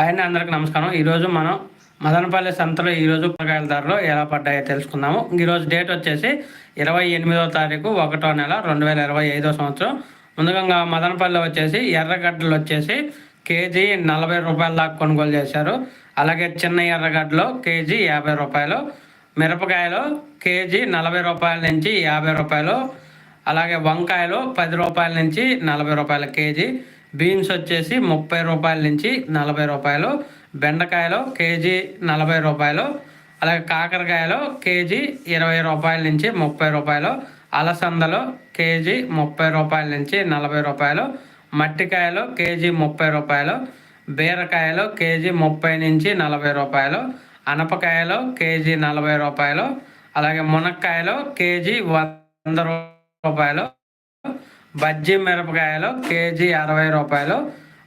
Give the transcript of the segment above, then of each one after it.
ఆయన అందరికి నమస్కారం. ఈరోజు మనం మదనపల్లి సంతలో ఈరోజు కూరగాయల ధరలు ఎలా పడ్డాయో తెలుసుకుందాము. ఈరోజు డేట్ వచ్చేసి ఇరవై ఎనిమిదో తారీఖు ఒకటో నెల రెండు వేల ఇరవై ఐదో సంవత్సరం. ముందుగా మదనపల్లి వచ్చేసి ఎర్రగడ్డలు వచ్చేసి కేజీ నలభై రూపాయల దాకా కొనుగోలు చేశారు. అలాగే చిన్న ఎర్రగడ్డలు కేజీ యాభై రూపాయలు మిరపకాయలు కేజీ నలభై రూపాయల నుంచి యాభై రూపాయలు అలాగే వంకాయలు పది రూపాయల నుంచి నలభై రూపాయల కేజీ బీన్స్ వచ్చేసి ముప్పై రూపాయల నుంచి నలభై రూపాయలు బెండకాయలు కేజీ నలభై రూపాయలు అలాగే కాకరకాయలు కేజీ ఇరవై రూపాయల నుంచి ముప్పై రూపాయలు అలసందలు కేజీ ముప్పై రూపాయల నుంచి నలభై రూపాయలు మట్టికాయలు కేజీ ముప్పై రూపాయలు బీరకాయలు కేజీ ముప్పై నుంచి నలభై రూపాయలు అనపకాయలు కేజీ నలభై రూపాయలు అలాగే మునక్కాయలు కేజీ వంద రూపాయలు బజ్జీ మిరపకాయలు కేజీ అరవై రూపాయలు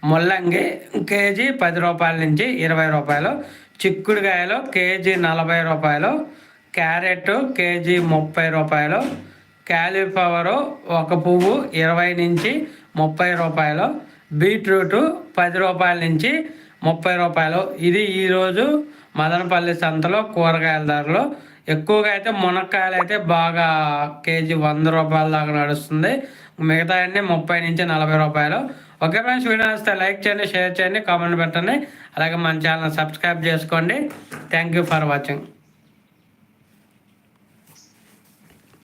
ముల్లంగి కేజీ పది రూపాయల నుంచి ఇరవై రూపాయలు చిక్కుడుకాయలు కేజీ నలభై రూపాయలు క్యారెట్ కేజీ ముప్పై రూపాయలు క్యాలీఫ్లవరు ఒక పువ్వు ఇరవై నుంచి ముప్పై రూపాయలు బీట్రూట్ పది రూపాయల నుంచి ముప్పై రూపాయలు. ఇది ఈరోజు మదనపల్లి సంతలో కూరగాయల ధరలు. ఎక్కువగా అయితే మునక్కాయలు అయితే బాగా కేజీ వంద రూపాయల దాకా నడుస్తుంది. మిగతా అన్నీ ముప్పై నుంచి నలభై రూపాయలు. ఓకే ఫ్రెండ్స్ వీడియో వస్తే లైక్ చేయండి షేర్ చేయండి కామెంట్ పెట్టండి. అలాగే మన ఛానల్ సబ్స్క్రైబ్ చేసుకోండి. Thank you for watching.